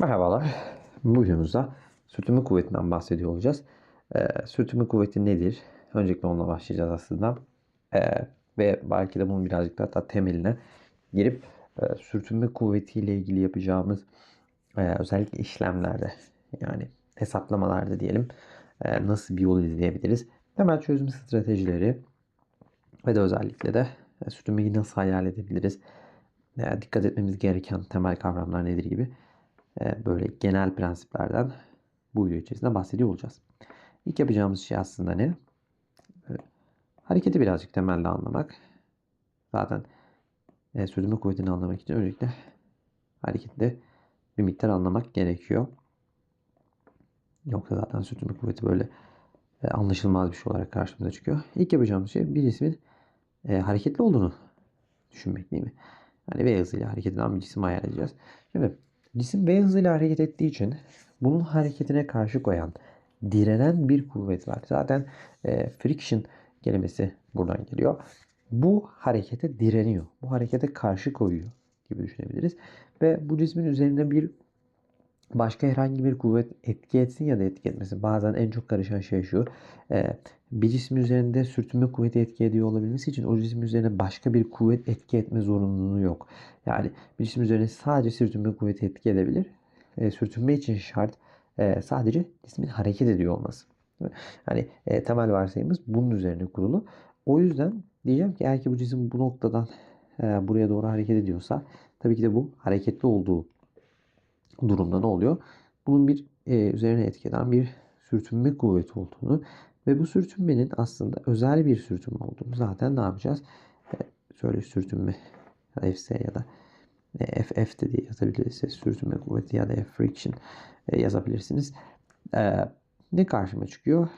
Merhabalar. Bu videomuzda sürtünme kuvvetinden bahsediyor olacağız. Ee, sürtünme kuvveti nedir? Öncelikle onunla başlayacağız aslında. Ee, ve belki de bunun birazcık daha, daha temeline girip e, sürtünme kuvvetiyle ilgili yapacağımız e, özellikle işlemlerde yani hesaplamalarda diyelim e, nasıl bir yol izleyebiliriz? Temel çözüm stratejileri ve de özellikle de e, sürtünmeyi nasıl hayal edebiliriz? E, dikkat etmemiz gereken temel kavramlar nedir gibi böyle genel prensiplerden bu video içerisinde bahsediyor olacağız. İlk yapacağımız şey aslında ne? E, hareketi birazcık temelde anlamak. Zaten e, kuvvetini anlamak için öncelikle harekette bir miktar anlamak gerekiyor. Yoksa zaten sürtünme kuvveti böyle e, anlaşılmaz bir şey olarak karşımıza çıkıyor. İlk yapacağımız şey bir cismin e, hareketli olduğunu düşünmek değil mi? Yani V hızıyla hareket eden bir cisim hayal edeceğiz. Şimdi cisim V hızıyla hareket ettiği için bunun hareketine karşı koyan, direnen bir kuvvet var. Zaten e, friction kelimesi buradan geliyor. Bu harekete direniyor. Bu harekete karşı koyuyor gibi düşünebiliriz. Ve bu cismin üzerinde bir başka herhangi bir kuvvet etki etsin ya da etki etmesin. Bazen en çok karışan şey şu. E, bir cismin üzerinde sürtünme kuvveti etki ediyor olabilmesi için o cismin üzerine başka bir kuvvet etki etme zorunluluğu yok. Yani bir cismin üzerine sadece sürtünme kuvveti etki edebilir. E, sürtünme için şart e, sadece cismin hareket ediyor olması. Yani temel varsayımız bunun üzerine kurulu. O yüzden diyeceğim ki eğer ki bu cisim bu noktadan buraya doğru hareket ediyorsa tabii ki de bu hareketli olduğu durumda ne oluyor? Bunun bir e, üzerine etki bir sürtünme kuvveti olduğunu ve bu sürtünmenin aslında özel bir sürtünme olduğunu zaten ne yapacağız? E, şöyle sürtünme FC ya da e, FF de diye yazabilirsiniz. Sürtünme kuvveti ya da friction e, yazabilirsiniz. E, ne karşıma çıkıyor?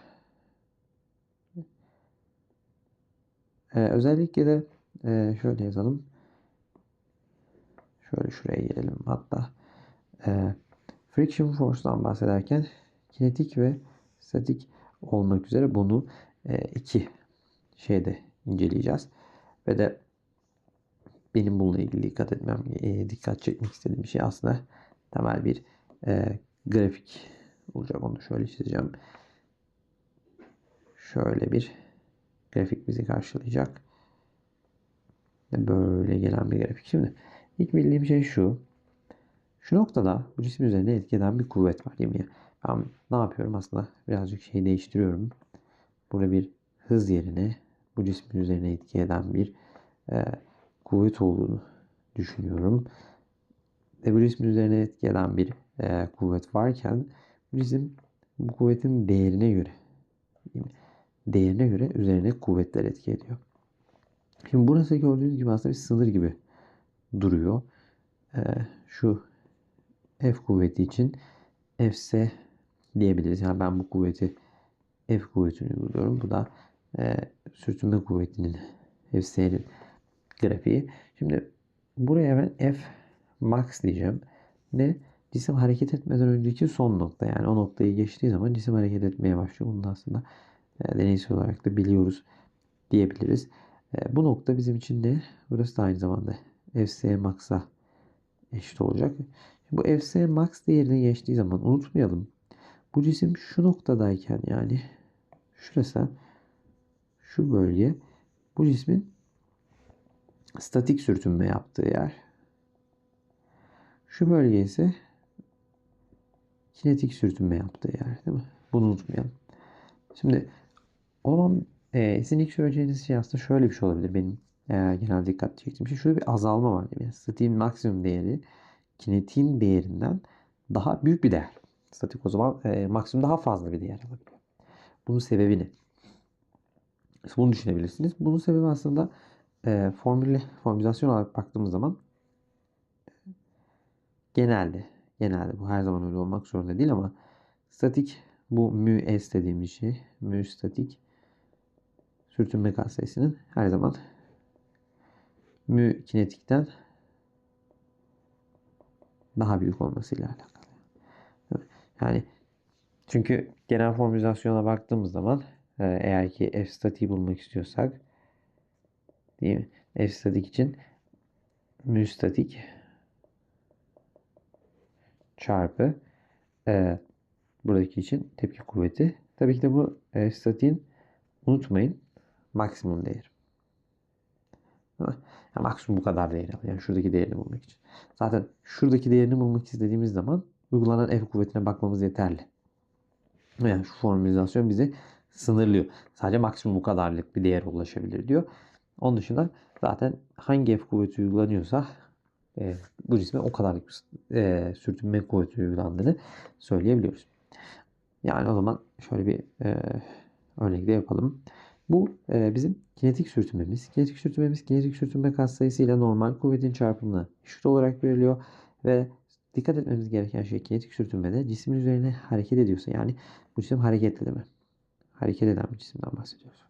E, özellikle de e, şöyle yazalım. Şöyle şuraya gelelim hatta. E, friction force'dan bahsederken kinetik ve statik olmak üzere bunu e, iki şeyde inceleyeceğiz. Ve de benim bununla ilgili dikkat etmem, e, dikkat çekmek istediğim şey aslında temel bir e, grafik olacak. Onu şöyle çizeceğim. Şöyle bir grafik bizi karşılayacak. Böyle gelen bir grafik. Şimdi ilk bildiğim şey şu. Şu noktada bu cisim üzerine etki eden bir kuvvet var değil mi? Ben ne yapıyorum aslında birazcık şey değiştiriyorum. Burada bir hız yerine bu cismin üzerine etki eden bir e, kuvvet olduğunu düşünüyorum. Ve bu cismin üzerine etki eden bir e, kuvvet varken bu cisim bu kuvvetin değerine göre değerine göre üzerine kuvvetler etki ediyor. Şimdi burası gördüğünüz gibi aslında bir sınır gibi duruyor. E, şu F kuvveti için Fs diyebiliriz. Yani ben bu kuvveti F kuvvetini uyguluyorum. Bu da e, sürtünme kuvvetinin Fs'nin grafiği. Şimdi buraya ben F max diyeceğim. Ne? Cisim hareket etmeden önceki son nokta. Yani o noktayı geçtiği zaman cisim hareket etmeye başlıyor. Bunu da aslında e, deneysel olarak da biliyoruz diyebiliriz. E, bu nokta bizim için ne? Burası da aynı zamanda Fs max'a eşit olacak. Bu Fs max değerine geçtiği zaman unutmayalım. Bu cisim şu noktadayken yani şurası şu bölge bu cismin statik sürtünme yaptığı yer. Şu bölge ise kinetik sürtünme yaptığı yer değil mi? Bunu unutmayalım. Şimdi olan e, sizin ilk söyleyeceğiniz şey aslında şöyle bir şey olabilir. Benim e, genel dikkat çektiğim şey. Şurada bir azalma var değil mi? Statiğin maksimum değeri kinetiğin değerinden daha büyük bir değer. Statik o zaman e, maksimum daha fazla bir değer alabiliyor. Bunun sebebi ne? Bunu düşünebilirsiniz. Bunun sebebi aslında e, formüle, formülizasyon olarak baktığımız zaman genelde genelde bu her zaman öyle olmak zorunda değil ama statik bu mü s dediğimiz şey mü statik sürtünme katsayısının her zaman mü kinetikten daha büyük olmasıyla alakalı. Yani çünkü genel formülizasyona baktığımız zaman e, eğer ki f statiği bulmak istiyorsak değil mi? F statik için mü statik çarpı e, buradaki için tepki kuvveti. Tabii ki de bu e, statiğin unutmayın maksimum değeri. Yani maksimum bu kadar değeri al. Yani şuradaki değerini bulmak için. Zaten şuradaki değerini bulmak istediğimiz zaman uygulanan F kuvvetine bakmamız yeterli. Yani şu formülizasyon bizi sınırlıyor. Sadece maksimum bu kadarlık bir değer ulaşabilir diyor. Onun dışında zaten hangi F kuvveti uygulanıyorsa e, bu cisme o kadarlık e, sürtünme kuvveti uygulandığını söyleyebiliyoruz. Yani o zaman şöyle bir e, örnek de yapalım. Bu e, bizim kinetik sürtünmemiz. Kinetik sürtünmemiz kinetik sürtünme katsayısıyla normal kuvvetin çarpımına eşit olarak veriliyor ve dikkat etmemiz gereken şey kinetik sürtünmede cismin üzerine hareket ediyorsa yani bu cisim hareketli değil mi? Hareket eden bir cisimden bahsediyoruz.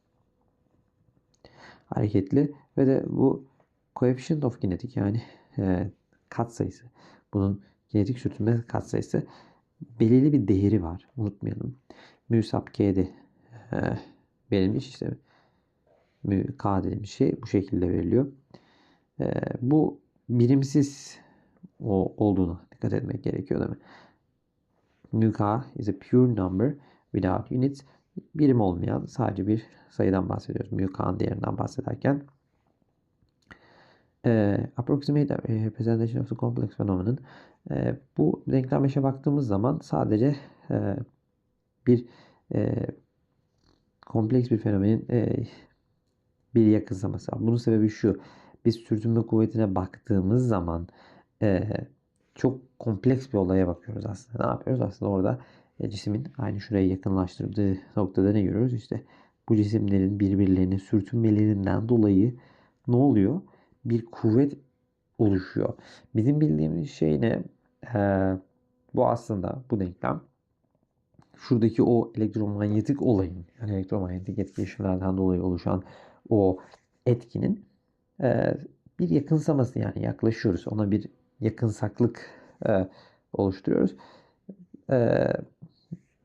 Hareketli ve de bu coefficient of kinetik yani e, katsayısı. Bunun kinetik sürtünme katsayısı belirli bir değeri var. Unutmayalım. Mu sub k'de e, verilmiş işte mu k dediğimiz şey bu şekilde veriliyor. E, bu birimsiz o olduğuna dikkat etmek gerekiyor değil mi? Mu k is a pure number without units. Birim olmayan sadece bir sayıdan bahsediyoruz. Mu k'nın değerinden bahsederken. E, approximate representation of the complex phenomenon. E, bu denklem 5'e baktığımız zaman sadece e, bir e, kompleks bir fenomenin e, bir yakınsaması. Bunun sebebi şu. Biz sürtünme kuvvetine baktığımız zaman e, çok kompleks bir olaya bakıyoruz aslında. Ne yapıyoruz? Aslında orada e, cismin aynı şuraya yakınlaştırdığı noktada ne görüyoruz? İşte bu cisimlerin birbirlerine sürtünmelerinden dolayı ne oluyor? Bir kuvvet oluşuyor. Bizim bildiğimiz şey ne? Ee, bu aslında bu denklem şuradaki o elektromanyetik olayın yani elektromanyetik etkileşimlerden dolayı oluşan o etkinin e, bir yakınsaması yani yaklaşıyoruz. Ona bir yakınsaklık e, oluşturuyoruz. E,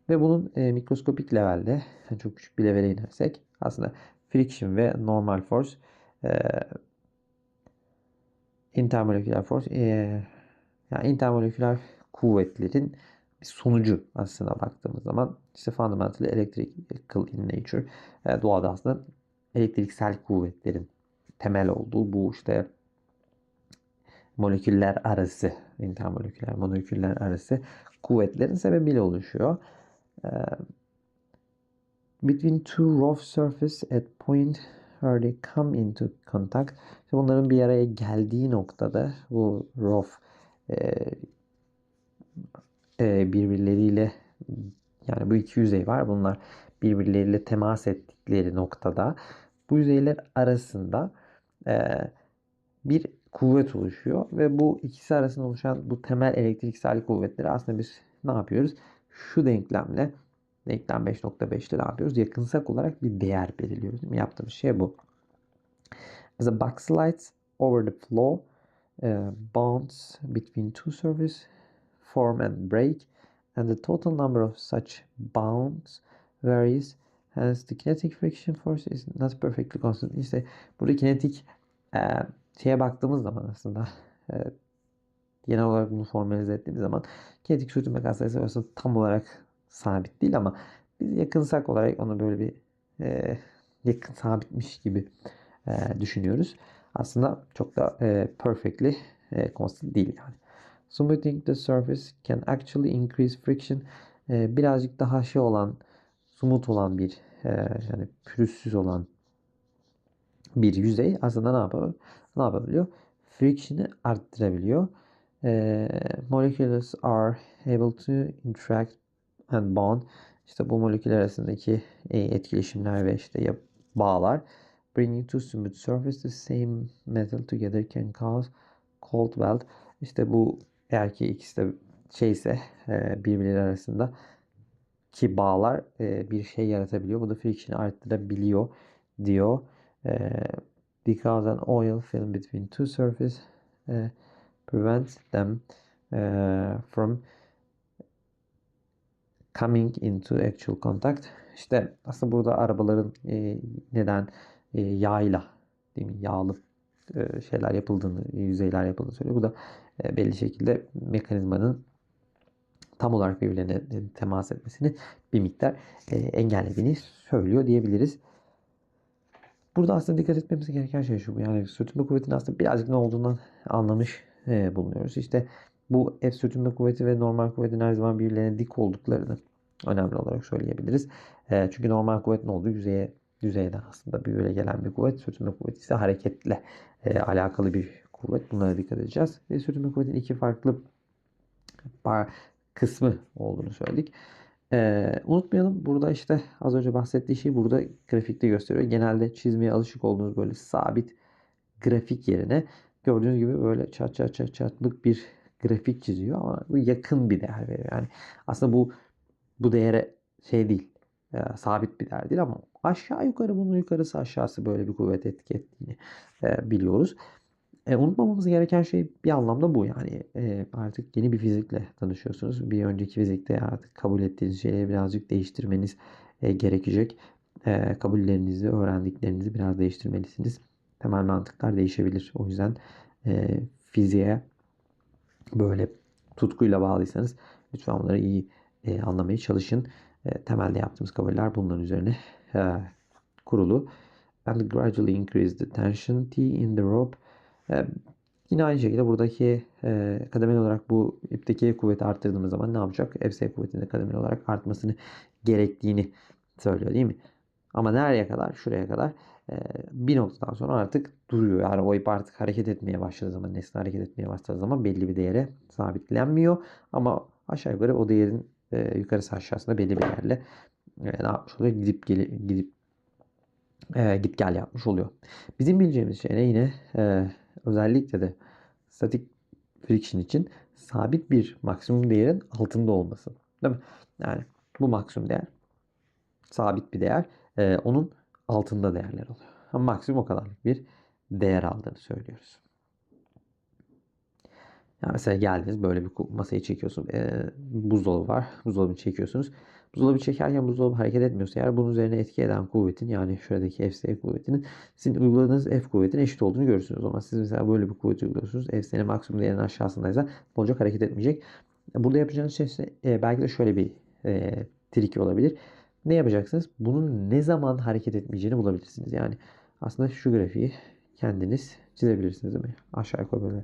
ve bunun e, mikroskopik levelde yani çok küçük bir levele inersek aslında friction ve normal force e, intermoleküler force e, yani intermoleküler kuvvetlerin sonucu aslında baktığımız zaman işte fundamental electrical in nature e, doğada aslında elektriksel kuvvetlerin temel olduğu bu işte moleküller arası intermoleküler moleküller arası kuvvetlerin sebebiyle oluşuyor. E, between two rough surface at point where they come into contact. İşte bunların bir araya geldiği noktada bu rough birbirleriyle yani bu iki yüzey var. Bunlar birbirleriyle temas ettikleri noktada bu yüzeyler arasında bir kuvvet oluşuyor ve bu ikisi arasında oluşan bu temel elektriksel kuvvetleri aslında biz ne yapıyoruz? Şu denklemle denklem 5.5'te ne yapıyoruz? Yakınsak olarak bir değer belirliyoruz. Değil mi? Yaptığımız şey bu. As a box slides over the flow, uh, bonds between two surfaces form and break, and the total number of such bonds varies. Hence the kinetic friction force is not perfectly constant. İşte burada kinetik e, şeye baktığımız zaman aslında e, genel olarak bunu formalize ettiğimiz zaman kinetik sürtünme katsayısı aslında tam olarak sabit değil ama biz yakınsak olarak onu böyle bir e, yakın sabitmiş gibi e, düşünüyoruz. Aslında çok da e, perfectly e, constant değil yani. Smoothing the surface can actually increase friction. E, birazcık daha şey olan, smooth olan bir e, yani pürüzsüz olan bir yüzey aslında ne yapıyor? Ne yapabiliyor? Friction'ı arttırabiliyor. E, molecules are able to interact and bond. İşte bu moleküller arasındaki e, etkileşimler ve işte bağlar bringing two smooth surface the same metal together can cause cold weld. İşte bu eğer ki ikisi de şeyse e, birbirleri arasında ki bağlar e, bir şey yaratabiliyor. Bu da friction'ı arttırabiliyor diyor. Because an oil film between two surfaces prevents them from coming into actual contact. İşte aslında burada arabaların e, neden e, yağıyla değil mi? Yağlı şeyler yapıldığını, yüzeyler yapıldığını söylüyor. Bu da belli şekilde mekanizmanın tam olarak birbirlerine temas etmesini bir miktar e, engellediğini söylüyor diyebiliriz. Burada aslında dikkat etmemiz gereken şey şu. Yani sürtünme kuvvetinin aslında birazcık ne olduğundan anlamış e, bulunuyoruz. İşte bu F sürtünme kuvveti ve normal kuvvetin her zaman birbirlerine dik olduklarını önemli olarak söyleyebiliriz. E, çünkü normal kuvvet ne oldu? Yüzeye, yüzeyden aslında bir böyle gelen bir kuvvet. Sürtünme kuvveti ise hareketle e, alakalı bir kuvvet. Bunlara dikkat edeceğiz. Ve sürtünme kuvvetin iki farklı kısmı olduğunu söyledik. Ee, unutmayalım burada işte az önce bahsettiği şey burada grafikte gösteriyor. Genelde çizmeye alışık olduğunuz böyle sabit grafik yerine gördüğünüz gibi böyle çat çat çat çatlık bir grafik çiziyor ama bu yakın bir değer veriyor. Yani aslında bu bu değere şey değil e, sabit bir değer değil ama aşağı yukarı bunun yukarısı aşağısı böyle bir kuvvet etki ettiğini e, biliyoruz. E, unutmamamız gereken şey bir anlamda bu yani e, artık yeni bir fizikle tanışıyorsunuz. Bir önceki fizikte artık kabul ettiğiniz şeyleri birazcık değiştirmeniz e, gerekecek. E, kabullerinizi, öğrendiklerinizi biraz değiştirmelisiniz. Temel mantıklar değişebilir. O yüzden e, fiziğe böyle tutkuyla bağlıysanız lütfen bunları iyi e, anlamaya çalışın. E, temelde yaptığımız kabuller bunların üzerine e, kurulu. And gradually increase the tension T in the rope e, yine aynı şekilde buradaki e, kademeli olarak bu ipteki kuvveti arttırdığımız zaman ne yapacak? FS kuvvetinde kademeli olarak artmasını gerektiğini söylüyor değil mi? Ama nereye kadar? Şuraya kadar. E, bir noktadan sonra artık duruyor. Yani o ip artık hareket etmeye başladığı zaman, nesne hareket etmeye başladığı zaman belli bir değere sabitlenmiyor. Ama aşağı yukarı o değerin e, yukarısı aşağısında belli bir yerle e, ne yapmış oluyor? Gidip geli, gidip e, git gel yapmış oluyor. Bizim bileceğimiz şey ne? Yine e, özellikle de statik friction için sabit bir maksimum değerin altında olması. Değil mi? Yani bu maksimum değer sabit bir değer. E, onun altında değerler oluyor. Ama maksimum o kadarlık bir değer aldığını söylüyoruz. Yani mesela geldiniz böyle bir masayı çekiyorsun. E, buzdolabı var. Buzdolabını çekiyorsunuz. Buzdolabı çekerken buzdolabı hareket etmiyorsa eğer bunun üzerine etki eden kuvvetin yani şuradaki FS kuvvetinin sizin uyguladığınız F kuvvetin eşit olduğunu görürsünüz. Ama siz mesela böyle bir kuvvet uyguluyorsunuz. FS'nin maksimum değerinin aşağısındaysa olacak hareket etmeyecek. Burada yapacağınız şey ise e, belki de şöyle bir e, trik olabilir. Ne yapacaksınız? Bunun ne zaman hareket etmeyeceğini bulabilirsiniz. Yani aslında şu grafiği kendiniz çizebilirsiniz değil mi? Aşağı yukarı böyle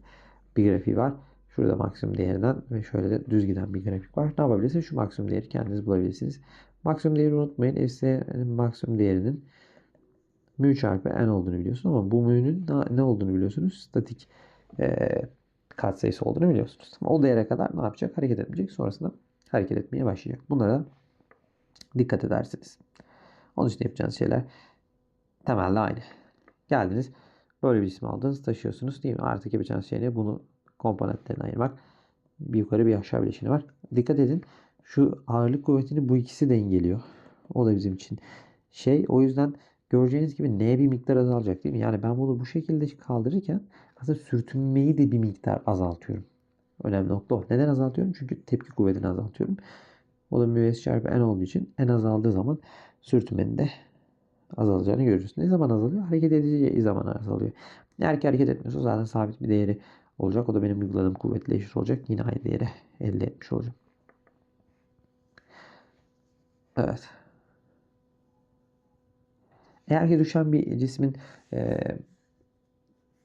bir grafiği var. Şurada maksimum değerinden ve şöyle de düz giden bir grafik var. Ne yapabilirsiniz? Şu maksimum değeri kendiniz bulabilirsiniz. Maksimum değeri unutmayın. FS'nin maksimum değerinin mu çarpı n olduğunu biliyorsunuz ama bu mu'nun ne olduğunu biliyorsunuz. Statik e, katsayısı olduğunu biliyorsunuz. O değere kadar ne yapacak? Hareket etmeyecek. Sonrasında hareket etmeye başlayacak. Bunlara dikkat edersiniz. Onun için yapacağınız şeyler temelde aynı. Geldiniz. Böyle bir isim aldınız. Taşıyorsunuz değil mi? Artık yapacağınız şey ne? Bunu komponentlerine ayırmak. Bir yukarı bir aşağı bileşeni var. Dikkat edin. Şu ağırlık kuvvetini bu ikisi dengeliyor. O da bizim için şey. O yüzden göreceğiniz gibi N bir miktar azalacak değil mi? Yani ben bunu bu şekilde kaldırırken aslında sürtünmeyi de bir miktar azaltıyorum. Önemli nokta o. Neden azaltıyorum? Çünkü tepki kuvvetini azaltıyorum. O da mu s çarpı n olduğu için n azaldığı zaman sürtünmenin de azalacağını görürüz. Ne zaman azalıyor? Hareket edeceği zaman azalıyor. Eğer ki hareket etmiyorsa zaten sabit bir değeri olacak. O da benim uyguladığım kuvvetle eşit olacak. Yine aynı değeri elde etmiş olacağım. Evet. Eğer ki düşen bir cismin e,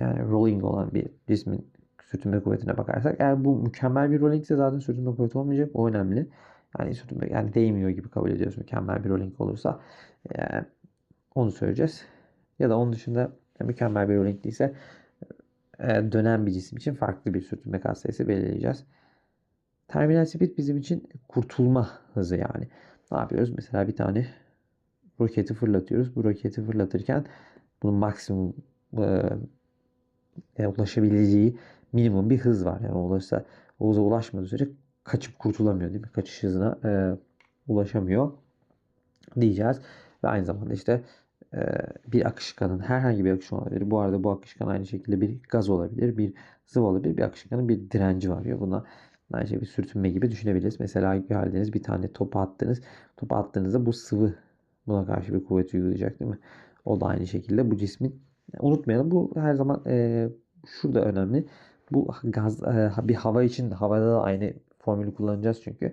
yani rolling olan bir cismin sürtünme kuvvetine bakarsak eğer bu mükemmel bir rolling ise zaten sürtünme kuvveti olmayacak. O önemli. Yani sürtünme yani değmiyor gibi kabul ediyoruz mükemmel bir rolling olursa. E, onu söyleyeceğiz. Ya da onun dışında mükemmel bir rolling değilse dönen bir cisim için farklı bir sürtünme katsayısı belirleyeceğiz. Terminal speed bizim için kurtulma hızı yani. Ne yapıyoruz? Mesela bir tane roketi fırlatıyoruz. Bu roketi fırlatırken bunun maksimum e, e, ulaşabileceği minimum bir hız var. Yani ulaşsa o hıza ulaşmadığı sürece kaçıp kurtulamıyor değil mi? Kaçış hızına e, ulaşamıyor diyeceğiz. Ve aynı zamanda işte e, bir akışkanın herhangi bir akışkan olabilir. Bu arada bu akışkan aynı şekilde bir gaz olabilir, bir sıvı olabilir. Bir akışkanın bir direnci var ya buna aynı şey bir sürtünme gibi düşünebiliriz. Mesela geldiniz bir tane topu attınız. Topu attığınızda bu sıvı buna karşı bir kuvvet uygulayacak değil mi? O da aynı şekilde bu cismin unutmayalım bu her zaman e, şurada önemli. Bu gaz e, bir hava için havada da aynı formülü kullanacağız çünkü.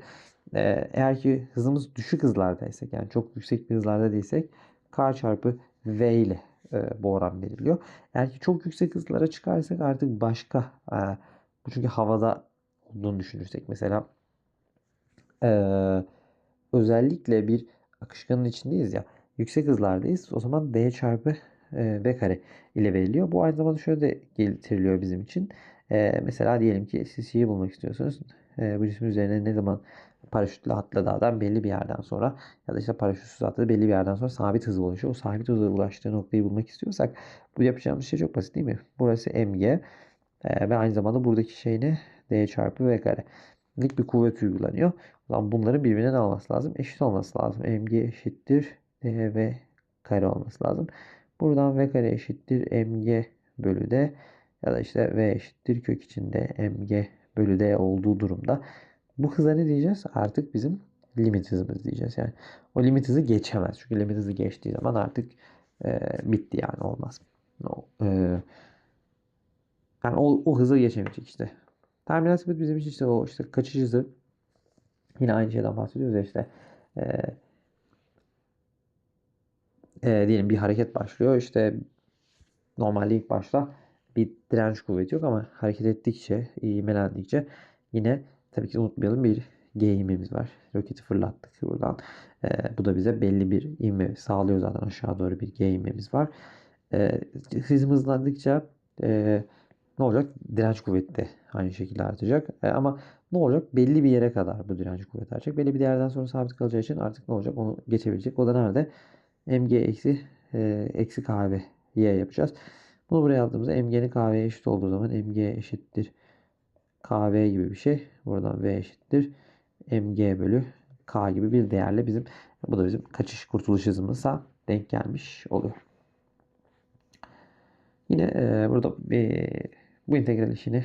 Ee, eğer ki hızımız düşük hızlardaysak yani çok yüksek bir hızlarda değilsek K çarpı V ile e, bu oran veriliyor. Eğer ki çok yüksek hızlara çıkarsak artık başka e, çünkü havada olduğunu düşünürsek mesela e, özellikle bir akışkanın içindeyiz ya yüksek hızlardayız o zaman D çarpı e, V kare ile veriliyor. Bu aynı zamanda şöyle de getiriliyor bizim için. E, mesela diyelim ki siz şeyi bulmak istiyorsunuz. E, bu cismin üzerine ne zaman paraşütle atladı adam belli bir yerden sonra ya da işte paraşütsüz atladı belli bir yerden sonra sabit hızı ulaşıyor. O sabit hıza ulaştığı noktayı bulmak istiyorsak bu yapacağımız şey çok basit değil mi? Burası mg e, ve aynı zamanda buradaki şey ne? D çarpı V kare. Lik bir kuvvet uygulanıyor. O zaman bunların birbirinden alması lazım? Eşit olması lazım. mg eşittir dv kare olması lazım. Buradan v kare eşittir mg bölü d ya da işte v eşittir kök içinde mg bölü d olduğu durumda bu hıza ne diyeceğiz? Artık bizim limit hızımız diyeceğiz. Yani o limit hızı geçemez. Çünkü limit hızı geçtiği zaman artık e, bitti yani olmaz. O, e, yani o, o hızı geçemeyecek işte. Terminal speed bizim için işte o işte kaçış hızı. Yine aynı şeyden bahsediyoruz ya işte. E, e, diyelim bir hareket başlıyor. İşte normalde ilk başta bir direnç kuvveti yok ama hareket ettikçe, ivmelendikçe yine tabii ki unutmayalım bir G var. Roketi fırlattık buradan. E, bu da bize belli bir ivme sağlıyor zaten aşağı doğru bir G var. E, hızım hızlandıkça e, ne olacak? Direnç kuvveti aynı şekilde artacak. E, ama ne olacak? Belli bir yere kadar bu direnç kuvveti artacak. Belli bir yerden sonra sabit kalacağı için artık ne olacak? Onu geçebilecek. O da nerede? mg eksi e, eksi kv y yapacağız. Bunu buraya aldığımızda mg'nin kv'ye eşit olduğu zaman mg eşittir kv gibi bir şey. Buradan v eşittir mg bölü k gibi bir değerle bizim bu da bizim kaçış kurtuluş hızımıza denk gelmiş oluyor. Yine e, burada bir, bu integral işini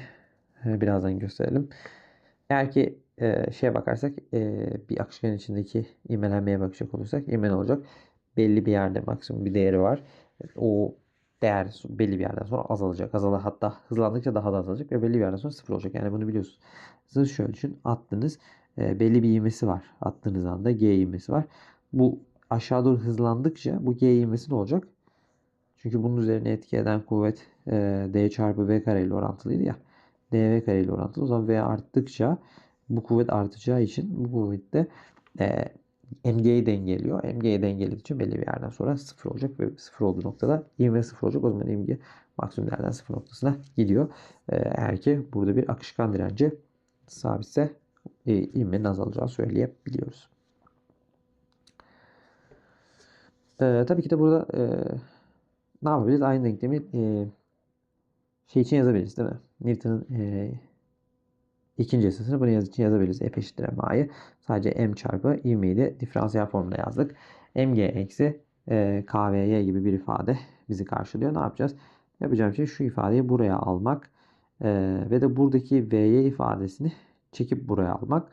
e, birazdan gösterelim. Eğer ki e, şeye bakarsak e, bir akışkan içindeki ivmelenmeye bakacak olursak ivme ne olacak? belli bir yerde maksimum bir değeri var. O değer belli bir yerden sonra azalacak. Azalır hatta hızlandıkça daha da azalacak ve belli bir yerden sonra sıfır olacak. Yani bunu biliyorsunuz. Siz şöyle düşün. Attınız e, belli bir ivmesi var. Attığınız anda G ivmesi var. Bu aşağı doğru hızlandıkça bu G ivmesi ne olacak? Çünkü bunun üzerine etki eden kuvvet e, D çarpı V kare ile orantılıydı ya. dV kare ile orantılı. O zaman V arttıkça bu kuvvet artacağı için bu kuvvet de e, MG'yi dengeliyor. MG'yi dengelediği için belli bir yerden sonra sıfır olacak ve sıfır olduğu noktada ivme sıfır olacak. O zaman MG maksimum değerden sıfır noktasına gidiyor. Ee, eğer ki burada bir akışkan direnci sabitse e, ivmenin azalacağı söyleyebiliyoruz. Ee, tabii ki de burada e, ne yapabiliriz? Aynı denklemi e, şey için yazabiliriz değil mi? Newton'un e, İkinci yasasını bunu yaz için yazabiliriz. F eşittir MA'yı. Sadece M çarpı ivmeyi de diferansiyel formunda yazdık. MG eksi e, KVY gibi bir ifade bizi karşılıyor. Ne yapacağız? Yapacağım şey şu ifadeyi buraya almak e, ve de buradaki VY ifadesini çekip buraya almak.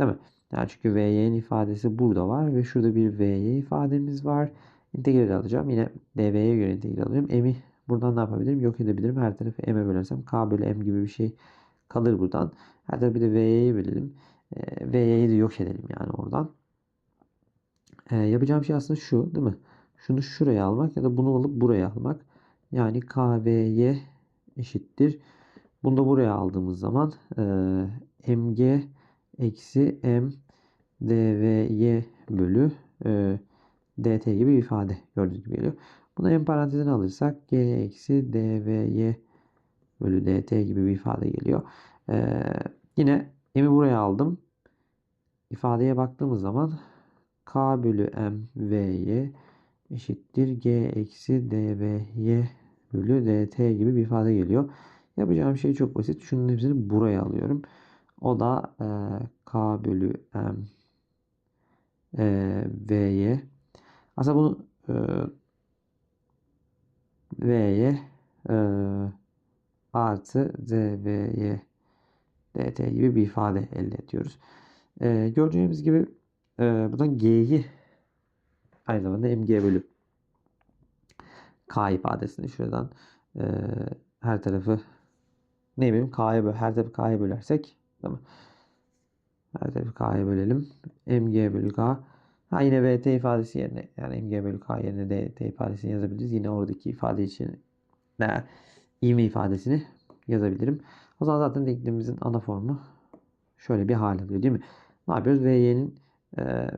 Değil mi? Yani çünkü VY'nin ifadesi burada var ve şurada bir VY ifademiz var. İntegral alacağım. Yine DV'ye göre integral alıyorum. M'i buradan ne yapabilirim? Yok edebilirim. Her tarafı M'e bölersem K bölü M gibi bir şey kalır buradan. Hatta bir de V'yi bilelim. E, ee, V'yi de yok edelim yani oradan. E, yapacağım şey aslında şu değil mi? Şunu şuraya almak ya da bunu alıp buraya almak. Yani KVY eşittir. Bunu da buraya aldığımız zaman e, MG eksi M DVY bölü e, DT gibi bir ifade gördüğünüz gibi geliyor. Bunu en parantezine alırsak G eksi DVY bölü dt gibi bir ifade geliyor. Ee, yine m'i buraya aldım. İfadeye baktığımız zaman k bölü m vy eşittir g eksi dvy bölü dt gibi bir ifade geliyor. Yapacağım şey çok basit. Şunun hepsini buraya alıyorum. O da e, k bölü m e, vy. Aslında bunu e, v'ye e, artı dvy dt gibi bir ifade elde ediyoruz. Ee, gördüğümüz gibi e, buradan g'yi aynı zamanda mg bölü k ifadesini şuradan e, her tarafı ne bileyim k'ya böl her tarafı k'ya bölersek tamam. Her tarafı K'ya bölelim. mg bölü K. Ha yine VT ifadesi yerine yani mg bölü K yerine dt ifadesini yazabiliriz. Yine oradaki ifade için ne, ivme ifadesini yazabilirim. O zaman zaten denklemimizin ana formu şöyle bir hal alıyor değil mi? Ne yapıyoruz? Vy'nin e,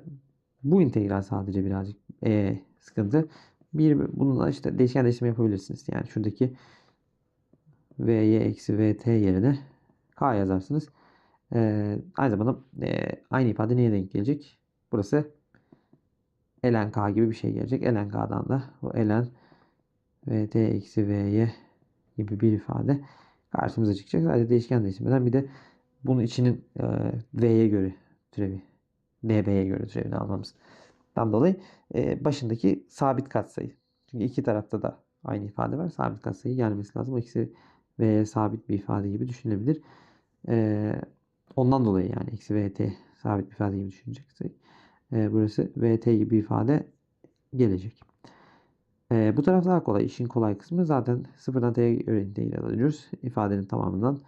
bu integral sadece birazcık e, sıkıntı. Bir bununla işte değişken değiştirme yapabilirsiniz. Yani şuradaki vy eksi vt yerine k yazarsınız. Ee, aynı zamanda e, aynı ifade neye denk gelecek? Burası ln k gibi bir şey gelecek. ln k'dan da o ln vt eksi vy gibi bir ifade karşımıza çıkacak. Sadece değişken değiştirmeden bir de bunun içinin e, v'ye göre türevi db'ye göre türevini almamız. Tam dolayı e, başındaki sabit katsayı. Çünkü iki tarafta da aynı ifade var. Sabit katsayı gelmesi lazım. O ikisi v sabit bir ifade gibi düşünülebilir. E, ondan dolayı yani eksi vt sabit bir ifade gibi düşüneceksek. E, burası vt gibi bir ifade gelecek. E, bu taraf daha kolay. İşin kolay kısmı zaten sıfırdan t'ye integral alıyoruz. İfadenin tamamından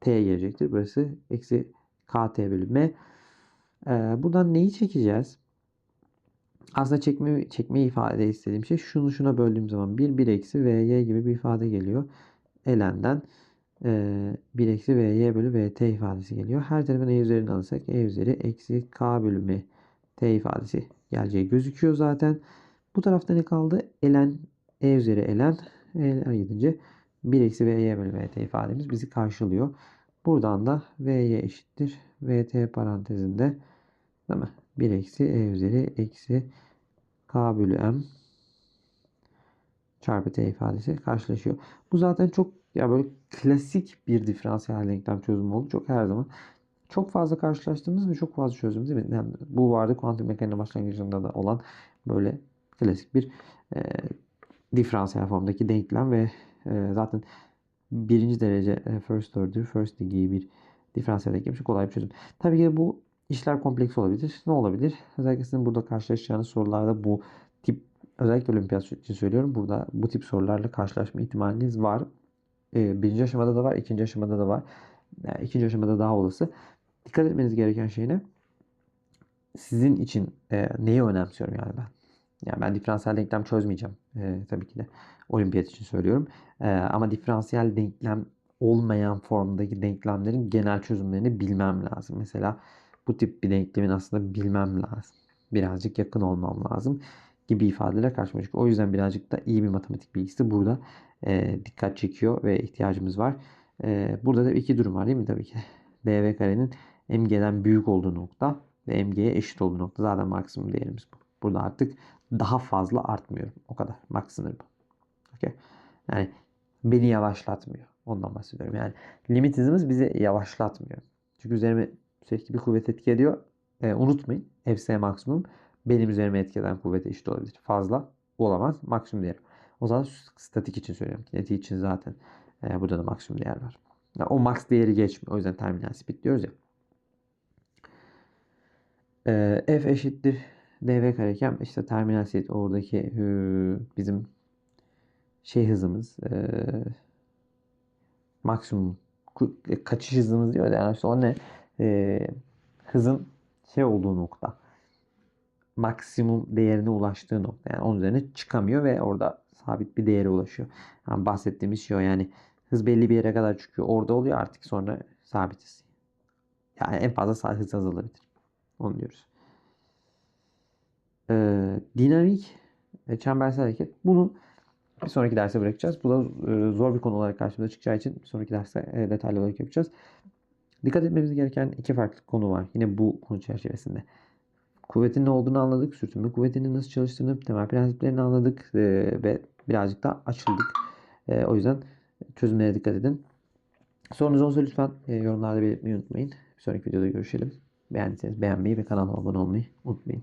t'ye gelecektir. Burası eksi kt bölü m. E, buradan neyi çekeceğiz? Aslında çekme, çekme ifade istediğim şey şunu şuna böldüğüm zaman 1 1 eksi vy gibi bir ifade geliyor. Elenden e, 1 eksi vy bölü vt ifadesi geliyor. Her tarafın e üzerine alırsak e üzeri eksi k bölü m t ifadesi geleceği gözüküyor zaten. Bu tarafta ne kaldı? Elen e üzeri elen e gidince 1 eksi vy bölü vt ifademiz bizi karşılıyor. Buradan da vy eşittir vt parantezinde değil mi? 1 eksi e üzeri eksi k bölü m çarpı t ifadesi karşılaşıyor. Bu zaten çok ya böyle klasik bir diferansiyel denklem çözümü oldu. Çok her zaman çok fazla karşılaştığımız ve çok fazla çözüm değil mi? Yani bu vardı kuantum mekaniği başlangıcında da olan böyle klasik bir e, diferansiyel formdaki denklem ve e, zaten birinci derece first order, first degree bir diferansiyel denklem için kolay bir çözüm. Tabii ki bu işler kompleks olabilir. Ne olabilir? Özellikle sizin burada karşılaşacağınız sorularda bu tip özellikle olimpiyat için söylüyorum. Burada bu tip sorularla karşılaşma ihtimaliniz var. Ee, birinci aşamada da var, ikinci aşamada da var. Yani ikinci aşamada daha olası. Dikkat etmeniz gereken şey ne? Sizin için e, neyi önemsiyorum yani ben? Yani ben diferansiyel denklem çözmeyeceğim. E, tabii ki de olimpiyat için söylüyorum. E, ama diferansiyel denklem olmayan formdaki denklemlerin genel çözümlerini bilmem lazım. Mesela bu tip bir denklemin aslında bilmem lazım. Birazcık yakın olmam lazım gibi ifadeler karşıma çıkıyor. O yüzden birazcık da iyi bir matematik bilgisi burada e, dikkat çekiyor ve ihtiyacımız var. E, burada da iki durum var değil mi tabii ki? dv karenin mg'den büyük olduğu nokta ve mg'ye eşit olduğu nokta zaten maksimum değerimiz bu. Burada artık daha fazla artmıyor. O kadar. Max sınır bu. Okay. Yani beni yavaşlatmıyor. Ondan bahsediyorum. Yani limit hızımız bizi yavaşlatmıyor. Çünkü üzerime sürekli bir kuvvet etki ediyor. E, unutmayın. Fs maksimum benim üzerime etki eden kuvvete eşit olabilir. Fazla olamaz. Maksimum değer. O zaman statik için söylüyorum. Kinetik için zaten e, burada da maksimum değer var. Yani o max değeri geçmiyor. O yüzden terminal speed diyoruz ya. E, F eşittir dv kareyken işte terminal speed oradaki e, bizim şey hızımız e, maksimum kaçış hızımız diyor yani işte o ne? E, hızın şey olduğu nokta maksimum değerine ulaştığı nokta. Yani onun üzerine çıkamıyor ve orada sabit bir değere ulaşıyor. Yani bahsettiğimiz şey o yani hız belli bir yere kadar çıkıyor. Orada oluyor artık sonra sabitiz. Yani en fazla hız azalabilir. Onu diyoruz. Ee, dinamik e, çembersel hareket. Bunu bir sonraki derse bırakacağız. Bu da e, zor bir konu olarak karşımıza çıkacağı için bir sonraki derste e, detaylı olarak yapacağız. Dikkat etmemiz gereken iki farklı konu var. Yine bu konu çerçevesinde. Kuvvetin ne olduğunu anladık. Sürtünme kuvvetinin nasıl çalıştığını, temel prensiplerini anladık e, ve birazcık da açıldık. E, o yüzden çözümlere dikkat edin. Sorunuz olursa lütfen e, yorumlarda belirtmeyi unutmayın. Bir sonraki videoda görüşelim. Beğendiyseniz beğenmeyi ve kanalıma abone olmayı unutmayın.